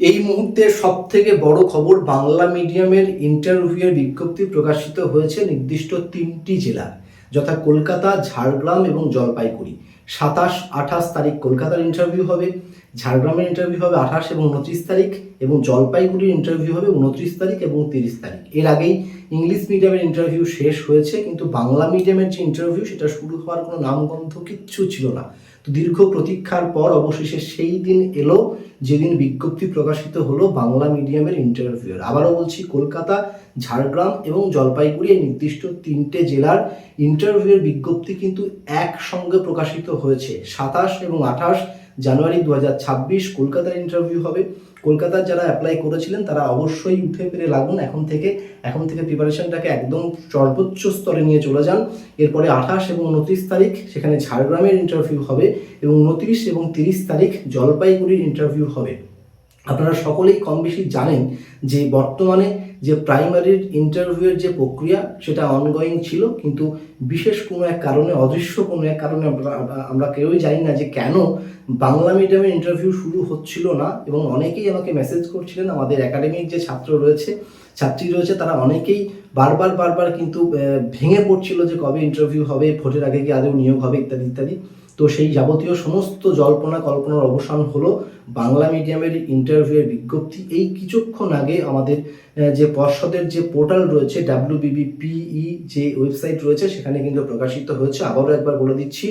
এই মুহূর্তে সব থেকে বড় খবর বাংলা মিডিয়ামের ইন্টারভিউয়ের বিজ্ঞপ্তি প্রকাশিত হয়েছে নির্দিষ্ট তিনটি জেলার যথা কলকাতা, ঝাড়গ্রাম এবং জলপাইগুড়ি। সাতাশ, আঠাশ তারিখ কলকাতার ইন্টারভিউ হবে, ঝাড়গ্রামের ইন্টারভিউ হবে আঠাশ এবং উনত্রিশ তারিখ, এবং জলপাইগুড়ির ইন্টারভিউ হবে উনত্রিশ তারিখ এবং তিরিশ তারিখ। এর আগেই ইংলিশ মিডিয়ামের ইন্টারভিউ শেষ হয়েছে, কিন্তু বাংলা মিডিয়ামের যে ইন্টারভিউ সেটা শুরু হওয়ার কোনো নামগন্ধ কিচ্ছু ছিল না। দীর্ঘ প্রতীক্ষার পর অবশেষে সেই দিন এলো, যেদিন বিজ্ঞপ্তি প্রকাশিত হলো বাংলা মিডিয়ামের ইন্টারভিউয়ের আবারও বলছি, কলকাতা, ঝাড়গ্রাম এবং জলপাইগুড়ি এই নির্দিষ্ট তিনটে জেলার ইন্টারভিউয়ের বিজ্ঞপ্তি কিন্তু একসঙ্গে প্রকাশিত হয়েছে। সাতাশ এবং আঠাশ জানুয়ারি দু হাজার ছাব্বিশ কলকাতার ইন্টারভিউ হবে। কলকাতার যারা অ্যাপ্লাই করেছিলেন, তারা অবশ্যই উঠে পেরে লাগুন। এখন থেকে এখন থেকে প্রিপারেশনটাকে একদম সর্বোচ্চ স্তরে নিয়ে চলে যান। এরপরে আঠাশ এবং উনত্রিশ তারিখ, সেখানে ঝাড়গ্রামের ইন্টারভিউ হবে এবং উনত্রিশ এবং তিরিশ তারিখ জলপাইগুড়ির ইন্টারভিউ হবে। আপনারা সকলেই কম বেশি জানেন যে বর্তমানে যে প্রাইমারির ইন্টারভিউয়ের যে প্রক্রিয়া, সেটা অনগোয়িং ছিল, কিন্তু বিশেষ কোনো এক কারণে, অদৃশ্য কোনো এক কারণে আমরা কেউই জানি না যে কেন বাংলা মিডিয়ামের ইন্টারভিউ শুরু হচ্ছিল না, এবং অনেকেই আমাকে মেসেজ করছিলেন, আমাদের একাডেমিক যে ছাত্র রয়েছে, ছাত্রী রয়েছে, তারা অনেকেই বারবার বারবার কিন্তু ভেঙে পড়ছিল যে কবে ইন্টারভিউ হবে, ভোটের আগে কি আদৌ নিয়োগ হবে, ইত্যাদি ইত্যাদি। তো সেই যাবতীয় সমস্ত জল্পনা কল্পনার অবসান হলো বাংলা মিডিয়ামের ইন্টারভিউয়ের বিজ্ঞপ্তি। এই কিছুক্ষণ আগে আমাদের যে পর্ষদের যে পোর্টাল রয়েছে ডাব্লিউবিবিপিই যে ওয়েবসাইট রয়েছে, সেখানে কিন্তু প্রকাশিত হয়েছে। আবারও একবার বলে দিচ্ছি,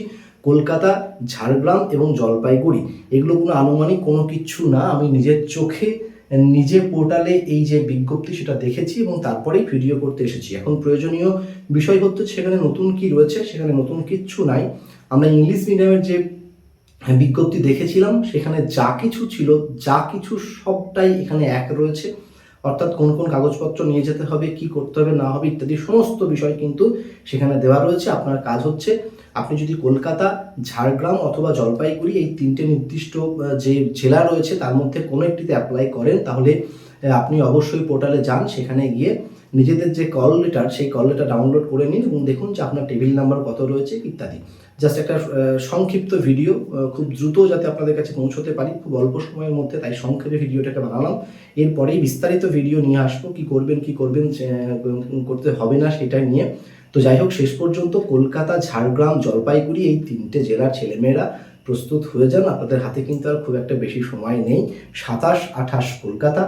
কলকাতা, ঝাড়গ্রাম এবং জলপাইগুড়ি। এগুলো কোনো আনুমানিক কোনো কিছু না, আমি নিজের চোখে নিজে পোর্টালে এই যে বিজ্ঞপ্তি সেটা দেখেছি এবং তারপরেই ভিডিও করতে এসেছি। এখন প্রয়োজনীয় বিষয় হচ্ছে সেখানে নতুন কি রয়েছে, সেখানে নতুন কিচ্ছু নাই। আমরা ইংলিশ মিডিয়ামের যে বিজ্ঞপ্তি দেখেছিলাম, সেখানে যা কিছু ছিল, যা কিছু সবটাই এখানে এক রয়েছে। অর্থাৎ কোন কোন কাগজপত্র নিয়ে যেতে হবে, কি করতে হবে, না হবে ইত্যাদি সমস্ত বিষয় কিন্তু সেখানে দেওয়া রয়েছে। আপনার কাজ হচ্ছে আপনি যদি কলকাতা, ঝাড়গ্রাম অথবা জলপাইগুড়ি এই তিনটে নির্দিষ্ট যে জেলা রয়েছে তার মধ্যে কোনো একটিতে অ্যাপ্লাই করেন, তাহলে আপনি অবশ্যই পোর্টালে যান, সেখানে গিয়ে নিজেদের যে কল লেটার সেই কল লেটার ডাউনলোড করে নিন এবং দেখুন যে আপনার টেবিল নাম্বার কত রয়েছে, ইত্যাদি। জাস্ট একটা সংক্ষিপ্ত ভিডিও খুব দ্রুত যাতে আপনাদের কাছে পৌঁছতে পারি, খুব অল্প সময়ের মধ্যে তাই সংক্ষেপে ভিডিওটাকে বানালাম। এরপরেই বিস্তারিত ভিডিও নিয়ে আসব, কি করবেন কি করবেন করতে হবে না সেটা নিয়ে। তো যাই হোক, শেষ পর্যন্ত কলকাতা, ঝাড়গ্রাম, জলপাইগুড়ি এই তিনটে জেলার ছেলেমেয়েরা প্রস্তুত হয়ে যান। আপনাদের হাতে কিন্তু আর খুব একটা বেশি সময় নেই। সাতাশ আঠাশ কলকাতা।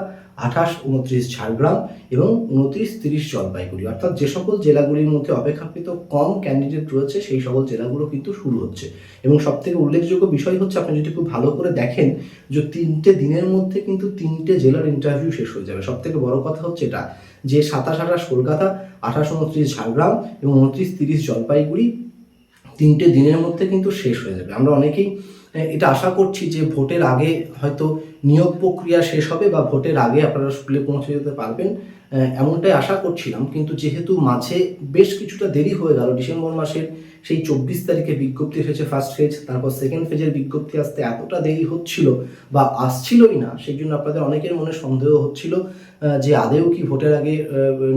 আঠাশ, উনত্রিশ ঝাড়গ্রাম এবং উনত্রিশ, তিরিশ জলপাইগুড়ি। অর্থাৎ যে সকল জেলাগুলির মধ্যে অপেক্ষাকৃত কম ক্যান্ডিডেট রয়েছে, সেই সকল জেলাগুলো কিন্তু শুরু হচ্ছে। এবং সব থেকে উল্লেখযোগ্য বিষয় হচ্ছে, আপনি যদি খুব ভালো করে দেখেন, যে তিনটে দিনের মধ্যে কিন্তু তিনটে জেলার ইন্টারভিউ শেষ হয়ে যাবে। সব থেকে বড় কথা হচ্ছে এটা, যে সাতাশ, আঠাশ কলকাতা, আঠাশ, উনত্রিশ ঝাড়গ্রাম এবং উনত্রিশ, তিরিশ জলপাইগুড়ি তিনটে দিনের মধ্যে কিন্তু শেষ হয়ে যাবে। আমরা অনেকেই এটা আশা করছি যে ভোটের আগে হয়তো নিয়োগ প্রক্রিয়া শেষ হবে বা ভোটের আগে আপনারা স্কুলে পৌঁছে যেতে পারবেন এমনটাই আশা করছিলাম। কিন্তু যেহেতু মাঝে বেশ কিছুটা দেরি হয়ে গেল, ডিসেম্বর মাসের সেই চব্বিশ তারিখে বিজ্ঞপ্তি এসেছে ফার্স্ট ফেজ তারপর সেকেন্ড ফেজের বিজ্ঞপ্তি আসতে এতটা দেরি হচ্ছিল বা আসছিলই না সেই জন্য আপনাদের অনেকের মনে সন্দেহ হচ্ছিল যে আদেও কি ভোটের আগে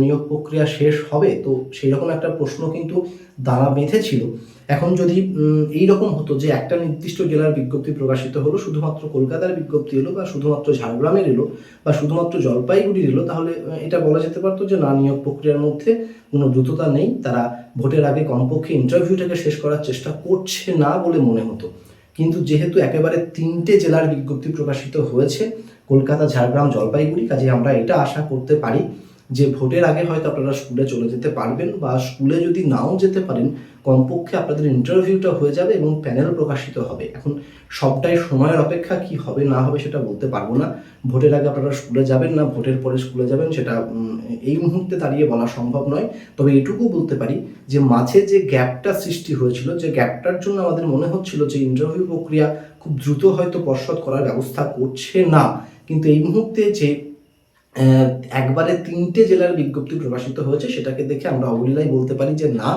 নিয়োগ প্রক্রিয়া শেষ হবে? তো সেই রকম একটা প্রশ্ন কিন্তু দাঁড়া বেঁধেছিল। এখন যদি এই রকম হতো যে একটা নির্দিষ্ট জেলার বিজ্ঞপ্তি প্রকাশিত হলো, শুধুমাত্র কলকাতার বিজ্ঞপ্তি এলো বা শুধুমাত্র ঝাড়গ্রামের এলো বা শুধুমাত্র জলপাইগুড়ির এলো, তাহলে এটা বলা যেতে পারতো যে না, নিয়োগ প্রক্রিয়ার মধ্যে কোনো দ্রুততা নেই। তারা ভোটের আগে কমপক্ষে ইন্টারভিউটাকে শেষ করার চেষ্টা করছে না বলে মনে হতো। কিন্তু যেহেতু একেবারে তিনটে জেলার বিজ্ঞপ্তি প্রকাশিত হয়েছে, কলকাতা, ঝাড়গ্রাম, জলপাইগুড়ি কাজে আমরা এটা আশা করতে পারি যে ভোটের আগে হয়তো আপনারা স্কুলে চলে যেতে পারবেন বা স্কুলে যদি নাও যেতে পারেন কমপক্ষে আপনাদের ইন্টারভিউটা হয়ে যাবে এবং প্যানেল প্রকাশিত হবে। এখন সবটাই সময়ের অপেক্ষা, কি হবে, না হবে সেটা বলতে পারব না। ভোটের আগে আপনারা স্কুলে যাবেন না, ভোটের পরে স্কুলে যাবেন, সেটা এই মুহূর্তে দাঁড়িয়ে বলা সম্ভব নয়। তবে এটুকু বলতে পারি যে, মাঝে যে গ্যাপটা সৃষ্টি হয়েছিল, যে গ্যাপটার জন্য আমাদের মনে হচ্ছিল যে ইন্টারভিউ প্রক্রিয়া খুব দ্রুত হয়তো পর্ষদ করার ব্যবস্থা করছে না। কিন্তু এই মুহূর্তে যে একবারে তিনটে জেলার বিজ্ঞপ্তি প্রকাশিত হয়েছে, সেটাকে দেখে আমরা অবলীলাই বলতে পারি যে, না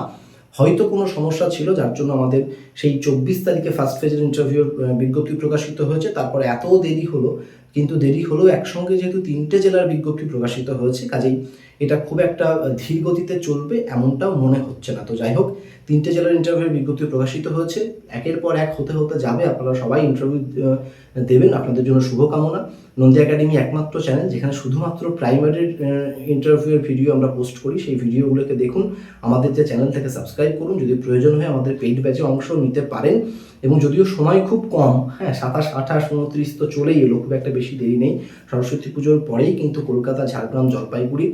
হয়তো কোনো সমস্যা ছিল, যার জন্য আমাদের সেই চব্বিশ তারিখে ফার্স্ট ফেজের ইন্টারভিউর বিজ্ঞপ্তি প্রকাশিত হয়েছে। তারপর এত দেরি হলো, কিন্তু দেরি হলেও একসঙ্গে যেহেতু তিনটে জেলার বিজ্ঞপ্তি প্রকাশিত হয়েছে, কাজেই এটা খুব একটা ধীর গতিতে চলবে এমনটাও মনে হচ্ছে না। তো যাই হোক তিনটে জেলার ইন্টারভিউ বিজ্ঞপ্তি প্রকাশিত হয়েছে। একের পর এক হতে হতে যাবে। আপনারা সবাই ইন্টারভিউ দেবেন। আপনাদের জন্য শুভকামনা। নন্দী একাডেমি একমাত্র চ্যানেল যেখানে শুধুমাত্র প্রাইমারির ইন্টারভিউয়ের ভিডিও আমরা পোস্ট করি। সেই ভিডিওগুলোকে দেখুন। আমাদের যে চ্যানেল থেকে সাবস্ক্রাইব করুন। যদি প্রয়োজন হয় আমাদের পেইড ব্যাচে অংশ নিতে পারেন। এবং যদিও সময় খুব কম হ্যাঁ সাতাশ, আঠাশ, উনত্রিশ তো চলেই এলো। খুব একটা বেশি দেরি নেই। সরস্বতী পুজোর পরেই কিন্তু কলকাতা, ঝাড়গ্রাম, জলপাইগুড়ি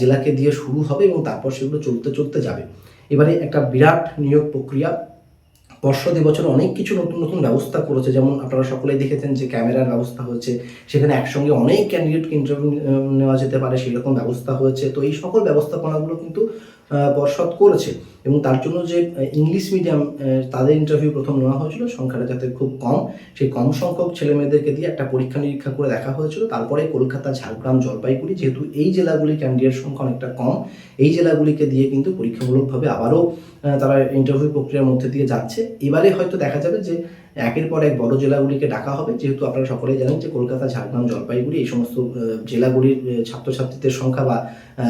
জেলাকে দিয়ে শুরু হবে এবং তারপর সেগুলো চলতে চলতে যাবে। এবারে একটা বিরাট নিয়োগ প্রক্রিয়া। পর্ষদ বছর অনেক কিছু নতুন নতুন ব্যবস্থা করেছে। যেমন আপনারা সকলেই দেখেছেন যে ক্যামেরার ব্যবস্থা হয়েছে, সেখানে একসঙ্গে অনেক ক্যান্ডিডেটকে ইন্টারভিউ নেওয়া যেতে পারে, সেরকম ব্যবস্থা হয়েছে। তো এই সকল ব্যবস্থাপনাগুলো কিন্তু পর্ষদ করেছে এবং তার জন্য যে ইংলিশ মিডিয়াম তাদের ইন্টারভিউ প্রথম নেওয়া হয়েছিল, সংখ্যাটা যাতে খুব কম, সেই কম সংখ্যক ছেলে মেয়েদেরকে দিয়ে একটা পরীক্ষা নিরীক্ষা করে দেখা হয়েছিল। তারপরে কলকাতা, ঝাড়গ্রাম, জলপাইগুড়ি, যেহেতু এই জেলাগুলি ক্যান্ডিডেট সংখ্যা অনেকটা কম, এই জেলাগুলিকে দিয়ে কিন্তু পরীক্ষামূলকভাবে আবারও তারা ইন্টারভিউ প্রক্রিয়ার মধ্যে দিয়ে যাচ্ছে। এবারে হয়তো দেখা যাবে যে একের পর এক বড় জেলাগুলিকে ডাকা হবে। যেহেতু আপনারা সকলেই জানেন যে কলকাতা, ঝাড়গ্রাম, জলপাইগুড়ি এই সমস্ত জেলাগুলির ছাত্রছাত্রীদের সংখ্যা বা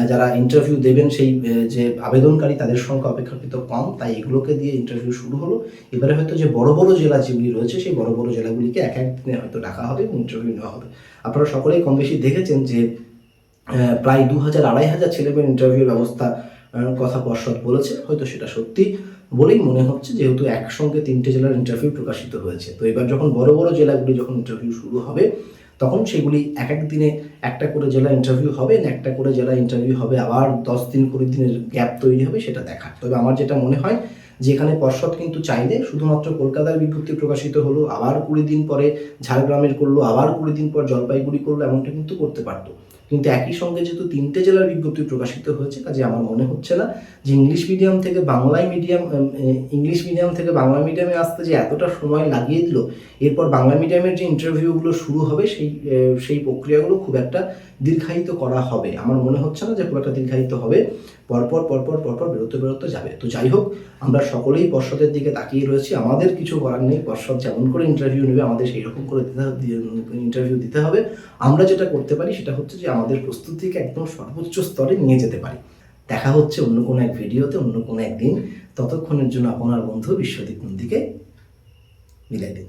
যারা ইন্টারভিউ দেবেন সেই যে আবেদনকারী তাদের সংখ্যা অপেক্ষাকৃত কম। তাই এগুলোকে দিয়ে ইন্টারভিউ শুরু হলো। এবারে হয়তো যে বড় বড় জেলা যেগুলি রয়েছে সেই বড় বড় জেলাগুলিকে এক এক দিনে হয়তো ডাকা হবে এবং ইন্টারভিউ নেওয়া হবে। আপনারা সকলেই কম বেশি দেখেছেন যে প্রায় দু হাজার আড়াই হাজার ছেলেমেয়ের ইন্টারভিউ ব্যবস্থা কথা পর্ষদ বলেছে। হয়তো সেটা সত্যি। বলেই মনে হচ্ছে যেহেতু একসঙ্গে তিনটে জেলার ইন্টারভিউ প্রকাশিত হয়েছে। তো এবার যখন বড় বড় জেলাগুলি যখন ইন্টারভিউ শুরু হবে, তখন সেগুলি এক এক দিনে একটা করে জেলা ইন্টারভিউ হবে একটা করে জেলা ইন্টারভিউ হবে, আবার দশ দিন কুড়ি দিনের গ্যাপ তৈরি হবে সেটা দেখা তবে আমার যেটা মনে হয় যে এখানে পর্ষদ কিন্তু চাইলে শুধুমাত্র কলকাতার বিজ্ঞপ্তি প্রকাশিত হলো, আবার কুড়ি দিন পরে ঝাড়গ্রামের করল, আবার কুড়ি দিন পর জলপাইগুড়ি করল, এমনটা কিন্তু করতে পারতো। কিন্তু একই সঙ্গে যেহেতু তিনটে জেলার বিজ্ঞপ্তি প্রকাশিত হয়েছে, কাজে আমার মনে হচ্ছে না যে ইংলিশ মিডিয়াম থেকে বাংলায় মিডিয়াম ইংলিশ মিডিয়াম থেকে বাংলা মিডিয়ামে আসতে যে এতটা সময় লাগিয়ে দিল, এরপর বাংলা মিডিয়ামের যে ইন্টারভিউগুলো শুরু হবে সেই সেই প্রক্রিয়াগুলো খুব একটা দীর্ঘায়িত করা হবে। আমার মনে হচ্ছে না যে খুব একটা দীর্ঘায়িত হবে। পরপর পরপর পরপর বেরোতে বেরোতে যাবে। তো যাই হোক, আমরা সকলেই পর্ষদের দিকে তাকিয়ে রয়েছি। আমাদের কিছু করার নেই। পর্ষদ যেমন করে ইন্টারভিউ নেবে, আমাদের সেই রকম করে দিতে ইন্টারভিউ দিতে হবে। আমরা যেটা করতে পারি সেটা হচ্ছে যে আমাদের প্রস্তুতিকে একদম সর্বোচ্চ স্তরে নিয়ে যেতে পারি। দেখা হচ্ছে অন্য কোনো এক ভিডিওতে, অন্য কোনো একদিন ততক্ষণের জন্য আপনার বন্ধু বিশ্বদীপ নন্দীকে মিলাই দিন।